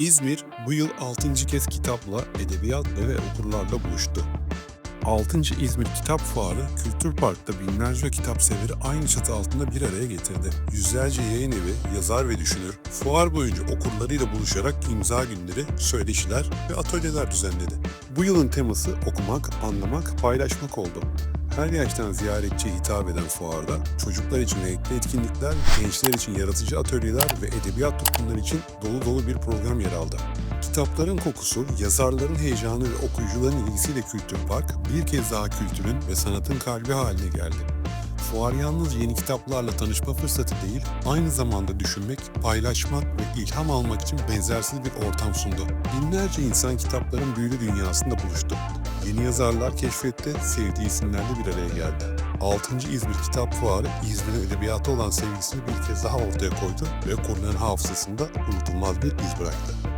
İzmir bu yıl 6. kez kitapla, edebiyatla ve okurlarla buluştu. 6. İzmir Kitap Fuarı, Kültür Park'ta binlerce kitap severi aynı çatı altında bir araya getirdi. Yüzlerce yayın evi, yazar ve düşünür, fuar boyunca okurlarıyla buluşarak imza günleri, söyleşiler ve atölyeler düzenledi. Bu yılın teması okumak, anlamak, paylaşmak oldu. Her yaştan ziyaretçiye hitap eden fuarda çocuklar için renkli etkinlikler, gençler için yaratıcı atölyeler ve edebiyat tutkunları için dolu dolu bir program yer aldı. Kitapların kokusu, yazarların heyecanı ve okuyucuların ilgisiyle Kültür Park bir kez daha kültürün ve sanatın kalbi haline geldi. Fuar yalnız yeni kitaplarla tanışma fırsatı değil, aynı zamanda düşünmek, paylaşmak ve ilham almak için benzersiz bir ortam sundu. Binlerce insan kitapların büyülü dünyasında buluştu. Yeni yazarlar keşfetti, sevdiği isimlerle bir araya geldi. 6. İzmir Kitap Fuarı, İzmir'in edebiyata olan sevgisini bir kez daha ortaya koydu ve okurların hafızasında unutulmaz bir iz bıraktı.